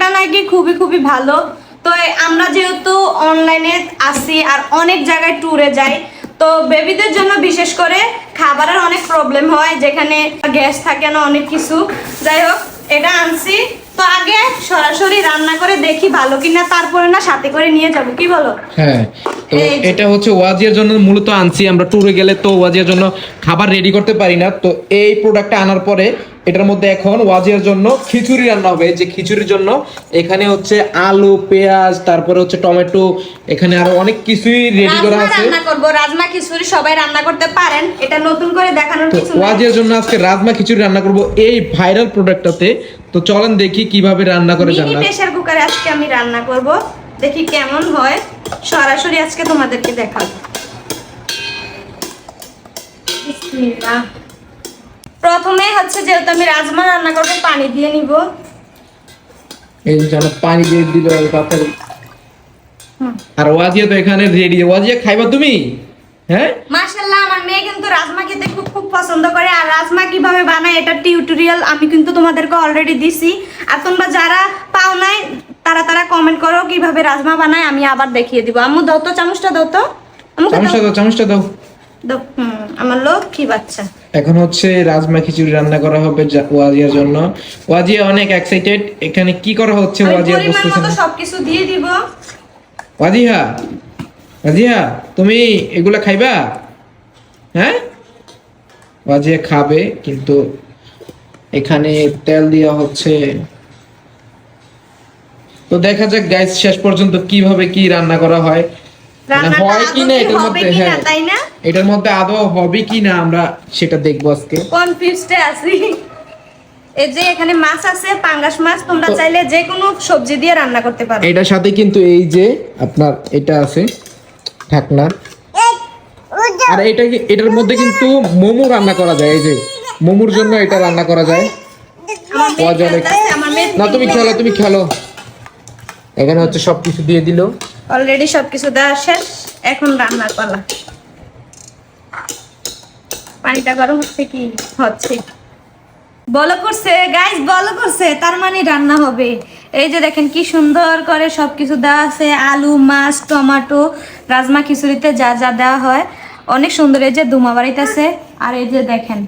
রান্নাটা নাকি খুবই খুবই ভালো। তো আমরা যেহেতু অনলাইনে আসি আর অনেক জায়গায় ট্যুরে যাই তো বেবিদের জন্য বিশেষ করে খাবারের অনেক প্রবলেম হয় যেখানে গ্যাস থাকে না অনেক কিছু। যাই হোক এটা আনছি। তো আগে সরাসরি রান্না করে দেখি ভালো কিনা তারপরে না সাথে করে নিয়ে যাব। কি বলো? হ্যাঁ তো এটা হচ্ছে ওয়াজিয়ার জন্য মূলত আনছি। আমরা ট্যুরে গেলে তো ওয়াজিয়ার জন্য খাবার রেডি করতে পারি না। তো এই প্রোডাক্টটা আনার পরে এটার মধ্যে এখন ওয়াজিয়ার জন্য খিচুড়ি রান্না হবে। যে খিচুড়ির জন্য এখানে হচ্ছে আলু পেঁয়াজ তারপরে হচ্ছে টমেটো এখানে আরও অনেক কিছুই রেডি করা আছে। রান্না করব। রাজমা খিচুড়ি সবাই রান্না করতে পারেন। এটা নতুন করে দেখানোর কিছু নাই। ওয়াজিয়ার জন্য আজকে রাজমা খিচুড়ি রান্না করব এই ভাইরাল প্রোডাক্টটাতে তো চলেন দেখি কীভাবে রান্না করে মিনি প্রেসার কুকারে আজকে আমি রান্না করব। দেখি কেমন হয়। সরাসরি আজকে তোমাদেরকে দেখাবো। বিসমিল্লাহ। প্রথমে হচ্ছে যেহেতু আমি রাজমা রান্না করব পানি দিয়ে নিব। এই যে জানো পানি দিয়ে দিল হুম। আর ওয়াজিয়া তো এখানে রেডি ওয়াজিয়া খাইবা তুমি? হ্যাঁ? মাশাল্লাহ আমার মেয়ে কিন্তু রাজমা খেতে খুব খুব পছন্দ করে। আর রাজমা কীভাবে বানায় এটা টিউটোরিয়াল আমি কিন্তু তোমাদেরকে অলরেডি দিছি। আর তোমরা যারা পাও নাই তারা তারা কমেন্ট করো কীভাবে রাজমা বানায় আমি আবার দেখিয়ে দিব। আম্মু দাও তো চামচটা দাও তো। চামচটা দাও চামচটা দাও। দাও আমার লক্ষ্মী বাচ্চা। এখন হচ্ছে রাজমা খিচুড়ি রান্না করা হবে ওয়াজিয়ার জন্য। ওয়াজিয়া অনেক এক্সাইটেড এখানে কি করা হচ্ছে ওয়াজিয়া পরিমাণ বুঝতেছে মতো না? সবকিছু দিয়ে দিব। ওয়াজিয়া ওয়াজিয়া তুমি এগুলা খাইবা? হ্যাঁ? ওয়াজিয়া খাবে কিন্তু এখানে তেল দেওয়া হচ্ছে। তো দেখা যাক গাইস শেষ পর্যন্ত কীভাবে কি রান্না করা হয়। হয় কি না এটার মধ্যে হ্যাঁ। তাই না? এটার মধ্যে আদৌ হবে কি না আমরা সেটা দেখব আজকে। কনফিউজডে আছি। এই যে এখানে মাছ আছে পাঙ্গাস মাছ তোমরা চাইলে যে কোনো সবজি দিয়ে রান্না করতে পারো। এটার সাথে কিন্তু এই যে আপনার এটা আছে ঢাকনা। আর এটা এটার মধ্যে কিন্তু মোমো রান্না করা যায় এই যে মোমোর জন্য এটা রান্না করা যায়। না তুমি খেলো তুমি খেলো। এখানে হচ্ছে সবকিছু দিয়ে দিল। অলরেডি সবকিছু দেওয়া শেষ। এখন রান্নার পালা। পানিটা গরম হচ্ছে কি? হচ্ছে। বলো করছে গাইস বলো করছে, তার মানে রান্না হবে। এই যে দেখেন কি সুন্দর করে সবকিছু দেওয়া আছে, আলু, মাছ, টমাটো, রাজমা খিচুড়িতে যা যা দেওয়া হয়। অনেক সুন্দর, এই যে দুমা বাড়িতেছে আর এই যে দেখেন,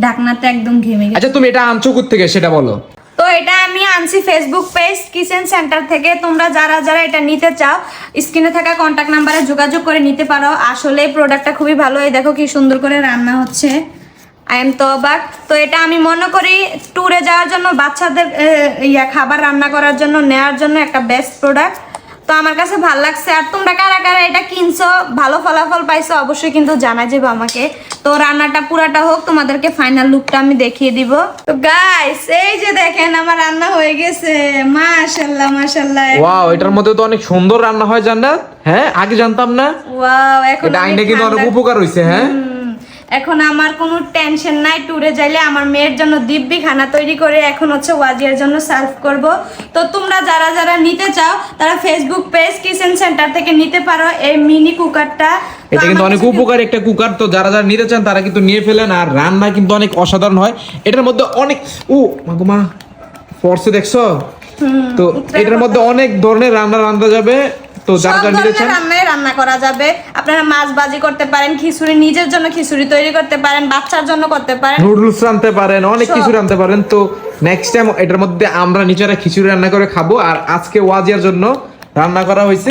ঢাকনাতে একদম ঘেমে গেছে। আচ্ছা তুমি এটা আনছো থেকে সেটা বলো। তো এটা আমি আনছি ফেসবুক পেজ কিচেন সেন্টার থেকে। তোমরা যারা যারা এটা নিতে চাও স্ক্রিনে থাকা কন্ট্যাক্ট নাম্বারে যোগাযোগ করে নিতে পারো। আসলে প্রোডাক্টটা খুবই ভালো। এই দেখো কি সুন্দর করে রান্না হচ্ছে। আই এম তো বাক তো এটা আমি মনে করি ট্যুরে যাওয়ার জন্য বাচ্চাদের ইয়া, খাবার রান্না করার জন্য নেওয়ার জন্য একটা বেস্ট প্রোডাক্ট তো আমার কাছে ভালো লাগছে। আর তোমরা কারা কারা এটা কিনছো ভালো ফলাফল পাইছো অবশ্যই কিন্তু জানা যাবে আমাকে। তো রান্নাটা পুরাটা হোক তোমাদেরকে ফাইনাল লুকটা আমি দেখিয়ে দিব। তো গাইস এই যে দেখেন আমার রান্না হয়ে গেছে। মাশাল্লাহ মাশাল্লাহ ওয়াও এটার মধ্যে তো অনেক সুন্দর রান্না হয় জান্নাত। হ্যাঁ আগে জানতাম না। ওয়াও এখন এটা আইনে কিন্তু অনেক উপকার হয়েছে হ্যাঁ? এখন আমার কোনো টেনশন নাই ট্যুরে যাইলে আমার মেয়ের জন্য দিব্যি খানা তৈরি করে এখন হচ্ছে ওয়াজিয়ার জন্য সার্ভ করব। তো তোমরা যারা যারা নিতে চাও তারা ফেসবুক পেজ কিচেন সেন্টার থেকে নিতে পারো এই মিনি কুকারটা এটা কিন্তু অনেক উপকার একটা কুকার তো যারা যারা নিতে চান তারা কিন্তু নিয়ে ফেলেন আর রান্না কিন্তু অনেক অসাধারণ হয়। এটার মধ্যে অনেক ও মাগুমা ফর্সে দেখছ? তো এটার মধ্যে অনেক ধরনের রান্না রান্না যাবে। তো যারা রান্না করা যাবে। আপনারা মাছ বাজি করতে পারেন খিচুড়ি নিজের জন্য খিচুড়ি তৈরি করতে পারেন বাচ্চার জন্য করতে পারেন। নুডলস রাঁধতে পারেন অনেক খিচুড়ি কিছু রাঁধতে পারেন। তো নেক্সট টাইম এটার মধ্যে আমরা নিজেরা খিচুড়ি রান্না করে খাব। আর আজকে ওয়াজিয়ার জন্য রান্না করা হয়েছে।